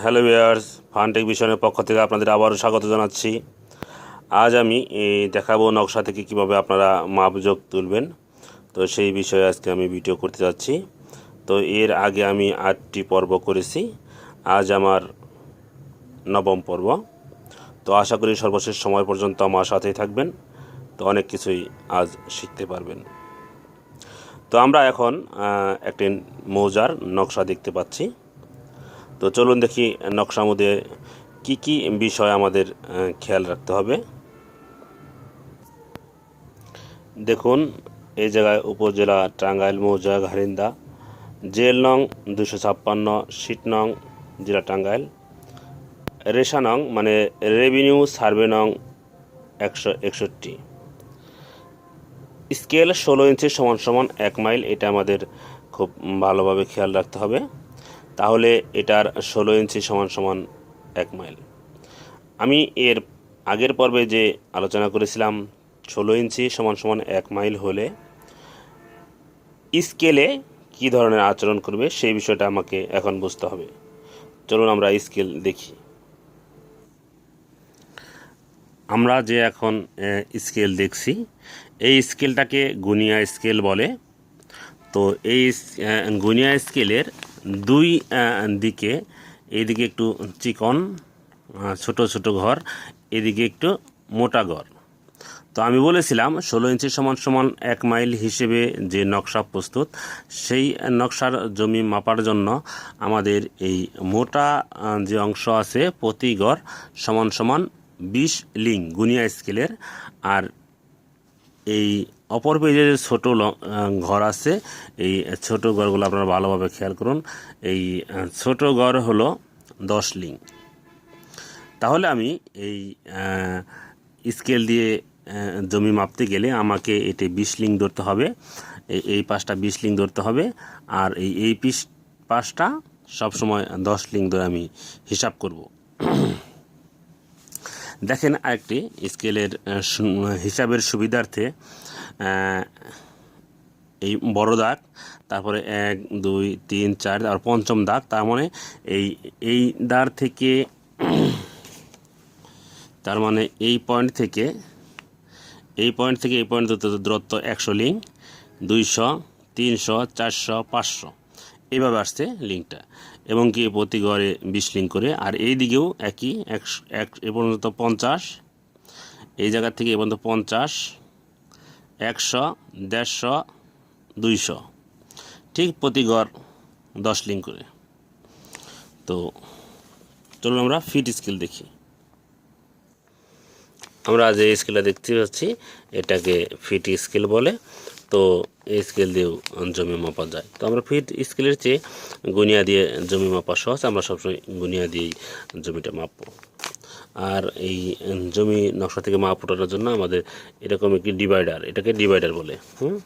Hello viewers ফানটেক মিশনের পক্ষ থেকে আপনাদের আবারও স্বাগত জানাচ্ছি। আজ আমি দেখাবো নকশা থেকে কীভাবে আপনারা মাপযোগ তুলবেন। তো সেই বিষয়ে আজকে আমি ভিডিও করতে যাচ্ছি। তো এর আগে আমি আটটি পর্ব করেছি। আজ আমার নবম পর্ব। তো আশা করি সর্বশেষ সময় পর্যন্ত আমার সাথেই থাকবেন। তো অনেক কিছুই আজ শিখতে পারবেন। তো আমরা এখন একটি মৌজার নকশা দেখতে পাচ্ছি। তো চলুন দেখি নকশার মধ্যে কী কী বিষয় আমাদের খেয়াল রাখতে হবে। দেখুন, এই জায়গায় উপজেলা টাঙ্গাইল, মৌজা, ঘারিন্দা, জেল নং দুশো ছাপ্পান্ন, সিট নং জেলা টাঙ্গাইল, রেশা নং মানে রেভিনিউ সার্ভে নং একশো একষট্টি। স্কেল ষোলো ইঞ্চি সমান সমান এক মাইল, এটা আমাদের খুব ভালোভাবে খেয়াল রাখতে হবে। তাহলে এটার ষোলো ইঞ্চি সমান সমান এক মাইল। আমি এর আগের পর্বে যে আলোচনা করেছিলাম, ষোলো ইঞ্চি সমান সমান এক মাইল হলে স্কেলে কী ধরনের আচরণ করবে সেই বিষয়টা আমাকে এখন বুঝতে হবে। চলুন আমরা স্কেল দেখি। আমরা যে এখন স্কেল দেখছি, এই স্কেলটাকে গুনিয়া স্কেল বলে। তো এই গুনিয়া স্কেলের দুই দিকে, এদিকে একটু চিকন ছোট ছোট ঘর, এদিকে একটু মোটা ঘর। তো আমি বলেছিলাম, ষোলো ইঞ্চি সমান সমান এক মাইল হিসেবে যে নকশা প্রস্তুত, সেই নকশার জমি মাপার জন্য আমাদের এই মোটা যে অংশ আছে, প্রতি গড় সমান সমান বিশ লিং, গুনিয়া স্কেলের। আর এই অপর পেজে যে ছোটো ঘর আছে, এই ছোট ঘরগুলো আপনারা ভালোভাবে খেয়াল করুন। এই ছোট ঘর হলো দশ লিং তাহলে আমি এই স্কেল দিয়ে জমি মাপতে গেলে আমাকে এটি বিশ লিং ধরতে হবে। এই- পাশটা বিশ লিং ধরতে হবে, আর এই এই পিস, পাশটা সবসময় দশ লিং ধরে আমি হিসাব করব। দেখেন আরেকটি স্কেলের হিসাবের সুবিধার্থে এই বড় দাগ, তারপরে এক, দুই, তিন, চার, আর পঞ্চম দাগ, তার মানে এই এই দাগ থেকে, তার মানে এই পয়েন্ট থেকে, এই পয়েন্ট থেকে এই পয়েন্ট দূরত্ব- দূরত্ব একশো লিঙ্ক, দুইশো, তিনশো, চারশো, পাঁচশো, এইভাবে আসছে লিঙ্কটা। এবং কি প্রতি ঘরে বিশ লিঙ্ক করে। আর এই দিকেও একই একশো এক, এ পর্যন্ত পঞ্চাশ, এই জায়গা থেকে এ পর্যন্ত পঞ্চাশ, একশো, দেড়শো, দুইশো, ঠিক প্রতি ঘর দশ লিঙ্ক করে। তো চলুন আমরা ফিট স্কেল দেখি। আমরা যে স্কেলটা দেখতে পাচ্ছি, এটাকে ফিট স্কেল বলে। তো এই স্কেল দিয়েও জমি মাপা যায়। তো আমরা ফিট স্কেলের চেয়ে গুনিয়া দিয়ে জমি মাপা সহজ, আমরা সবসময় গুনিয়া দিয়েই জমিটা মাপবো। আর এই জমি নকশা থেকে মাপ ওঠানোর জন্য আমাদের এরকম একটি ডিভাইডার এটাকে ডিভাইডার বলে, হুম?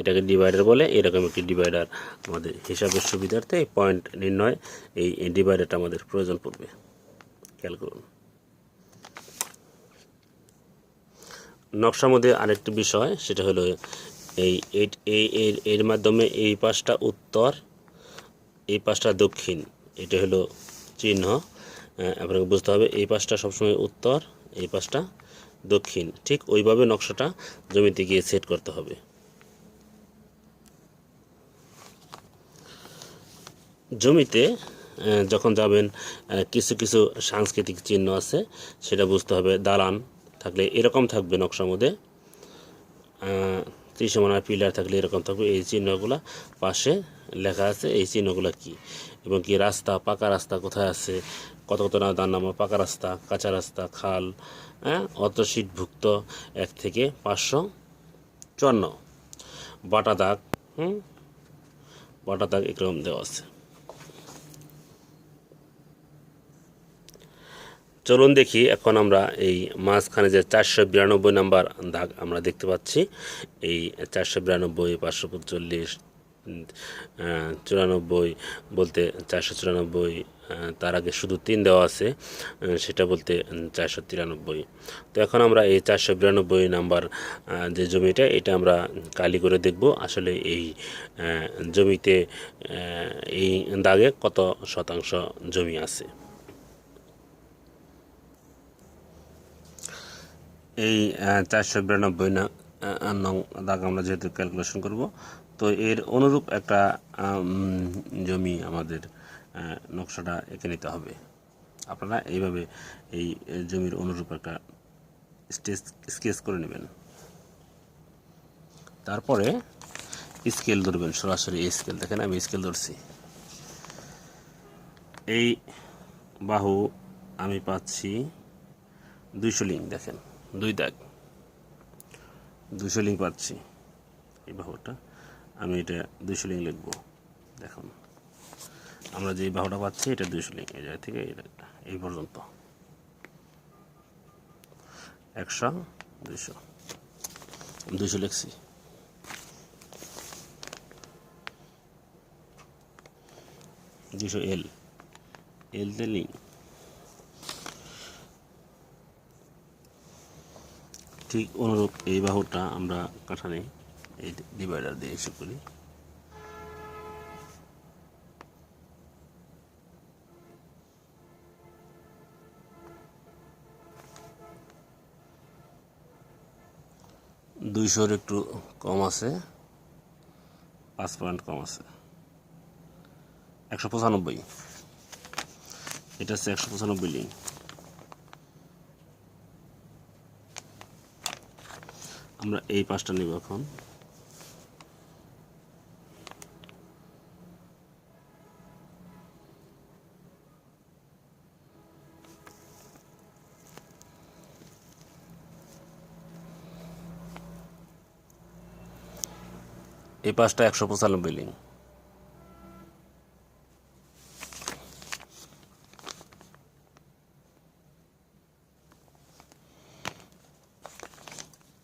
এটাকে ডিভাইডার বলে, এরকম একটি ডিভাইডার আমাদের হিসাবের সুবিধার্থে এই পয়েন্ট নির্ণয় এই ডিভাইডারটা আমাদের প্রয়োজন পড়বে। খেয়াল করুন। নকশার মধ্যে আরেকটি বিষয়, সেটা হলো এই এই- এর মাধ্যমে এই পাশটা উত্তর, এই পাশটা দক্ষিণ। এটা হলো চিহ্ন। আপনাকে বুঝতে হবে, এই পাশটা সবসময় উত্তর, এই পাশটা দক্ষিণ। ঠিক ওইভাবে নকশাটা জমিতে গিয়ে সেট করতে হবে। জমিতে যখন যাবেন কিছু কিছু সাংস্কৃতিক চিহ্ন আছে, সেটা বুঝতে হবে। দালান থাকলে এরকম থাকবে নকশার মধ্যে। ত্রিসমানা পিলার থাকলে এরকম থাকবে। এই চিহ্নগুলো পাশে লেখা আছে, এই চিহ্নগুলো কি? এবং কি রাস্তা, পাকা রাস্তা কোথায় আছে? কত কত না দান নামা, পাকা রাস্তা, কাঁচা রাস্তা, খাল হ্যাঁ? অত শীতভুক্ত এক থেকে পাঁচশো চুয়ান্ন। বাটা দাগ, হুম? বাটা দাগ এরকম দেওয়া আছে। চলুন দেখি এখন আমরা এই মাঝখানে যে চারশো বিরানব্বই নাম্বার দাগ আমরা দেখতে পাচ্ছি। এই চারশো বিরানব্বই, পাঁচশো পঁচল্লিশ চুরানব্বই বলতে চারশো চুরানব্বই তার আগে শুধু তিন দেওয়া আছে সেটা বলতে চারশো তিরানব্বই। তো এখন আমরা এই চারশো বিরানব্বই নাম্বার যে জমিটা, এটা আমরা কালি করে দেখব আসলে এই জমিতে এই দাগে কত শতাংশ জমি আছে। এই চারশো বিরানব্বই না নং দাগ আমরা যেহেতু ক্যালকুলেশন করব, তো এর অনুরূপ একটা জমি আমাদের নকশাটা এঁকে নিতে হবে। আপনারা এইভাবে এই জমির অনুরূপ একটা স্টেজ, স্কেচ করে নেবেন। তারপরে স্কেল ধরবেন, সরাসরি এই স্কেল, দেখেন আমি স্কেল ধরছি। এই বাহু আমি পাচ্ছি দুইশো লিঙ্ক, দেখেন। দুই দাগ। দুইশো লিঙ্ক পাচ্ছি। এই বাহুটা। আমি এটা দুইশো লিঙ্ক লিখব। দেখুন। আমরা যে বাহুটা পাচ্ছি, এটা দুইশো লিঙ্ক। এই জায়গা থেকে এই পর্যন্ত। একশো দুইশো দুইশো লিখছি। দুইশো এল এল। এলতে লিঙ্ক। ঠিক অনুরূপ এই বাহুটা আমরা কাঠানে এই ডিভাইডার দিয়ে ইস্যু করি। দুইশোর একটু কম আছে, পাঁচ পয়েন্ট কম আছে। একশো পঁচানব্বই। এটা হচ্ছে একশো পঁচানব্বই লিঙ্ক। আমরা এই পাশটা নিব এখন। এই পাঁচটা একশো পঁচানব্বই লিঙ্ক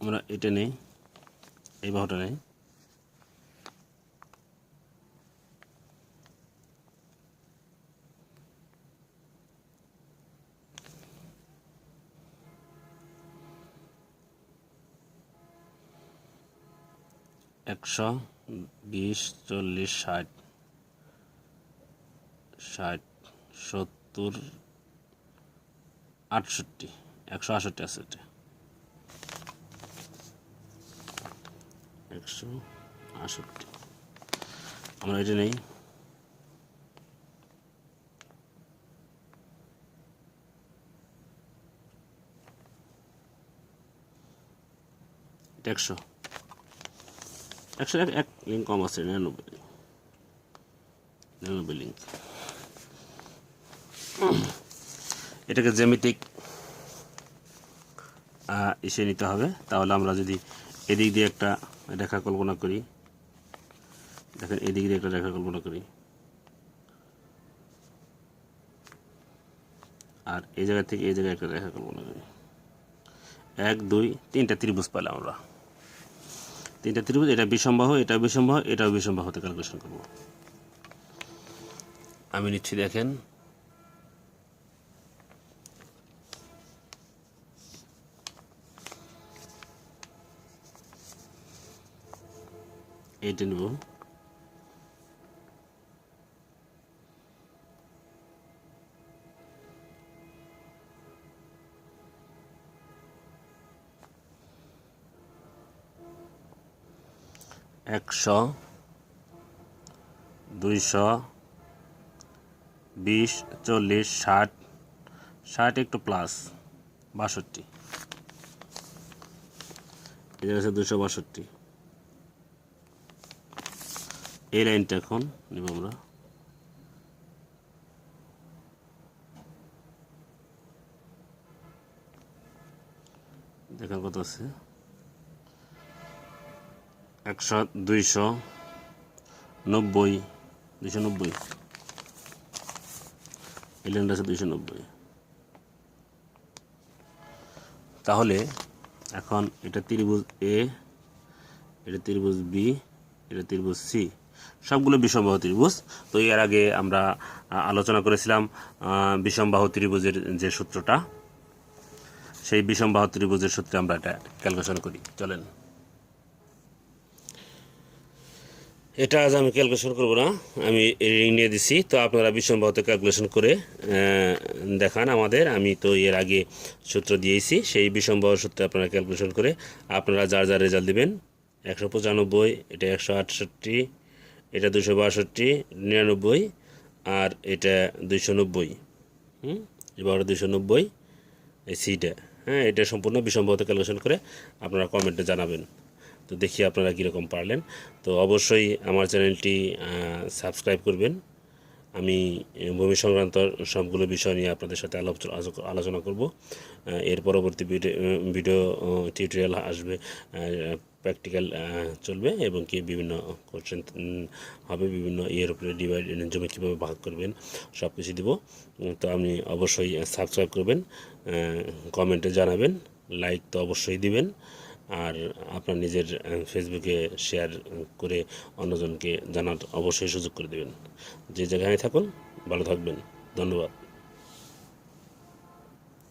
আমরা এটা নেই এই বাহুটা নেই একশো বিশ, চল্লিশ, ষাট ষাট, সত্তর, আটষট্টি, একশো আটষট্টি আছে একশো আষট্টি আমরা এটা নেই। একশো। একশো এক এক লিঙ্ক কম আছে নিরানব্বই নিরানব্বই লিঙ্ক এটাকে জ্যামিতিক এসে নিতে হবে। তাহলে আমরা যদি এদিক দিয়ে একটা রেখা কল্পনা করি, দেখেন এদিক দিয়ে একটা রেখা কল্পনা করি। আর এই জায়গা থেকে এই জায়গায় একটা রেখা কল্পনা করি। এক, দুই, তিনটা ত্রিভুজ পেলাম আমরা। তিনটা ত্রিভুজ এটা বিসম্বাহ এটা বিসম্বাহ এটাও হতে ক্যালকুলেশন করব। আমি নিচ্ছি দেখেন। এইটা নেব। একশো দুইশো, বিশ, চল্লিশ, ষাট ষাট একটু প্লাস বাষট্টি। এটা আছে দুশো বাষট্টি। এই লাইনটা এখন নিব আমরা। দেখার কথা আছে। একশো দুইশো নব্বই দুইশো নব্বই। এই আছে দুইশো নব্বই। তাহলে এখন এটা ত্রিভুজ এ এটা ত্রিভুজ বি এটা ত্রিভুজ সি সবগুলো বিষমবাহু ত্রিভুজ। তো এর আগে আমরা আলোচনা করেছিলাম বিষমবাহু ত্রিভুজের যে সূত্রটা, সেই বিষমবাহু ত্রিভুজের সূত্রে আমরা এটা ক্যালকুলেশন করি। চলেন। এটা আজ আমি ক্যালকুলেশন করব না। আমি রিং নিয়ে দিছি। তো আপনারা বিষমবাহুতে ক্যালকুলেশন করে দেখান আমাদের। আমি তো এর আগে সূত্র দিয়েছি। সেই বিষমবাহু সূত্রে আপনারা ক্যালকুলেশন করে আপনারা যার যার রেজাল্ট দেবেন, একশো পঁচানব্বই, এটা একশো আটষট্টি, এটা দুশো বাষট্টি, নিরানব্বই, আর এটা দুইশো নব্বই। হুম? এবার দুইশো নব্বই, এই সিটা হ্যাঁ এটা সম্পূর্ণ বিষমবাহুতে ক্যালকুলেশন করে আপনারা কমেন্টে জানাবেন। তো দেখি আপনারা কীরকম পারলেন। তো অবশ্যই আমার চ্যানেলটি সাবস্ক্রাইব করবেন। আমি ভূমি সংক্রান্ত সবগুলো বিষয় নিয়ে আপনাদের সাথে আলোচ- আলোচ- আলোচনা করব। এর পরবর্তী ভিডিও টিউটোরিয়াল আসবে প্র্যাকটিক্যাল চলবে এবং কি বিভিন্ন কোশ্চেন হবে, বিভিন্ন ইয়ের উপরে ডিভাইড, জমি কীভাবে ভাগ করবেন সব কিছু দিব। তো আপনি অবশ্যই সাবস্ক্রাইব করবেন কমেন্টে জানাবেন, লাইক তো অবশ্যই দিবেন। আর আপনার নিজের ফেসবুকে শেয়ার করে অন্যজনকে জানার অবশ্যই সুযোগ করে দেবেন। যে জায়গায় থাকুন, ভালো থাকবেন। ধন্যবাদ।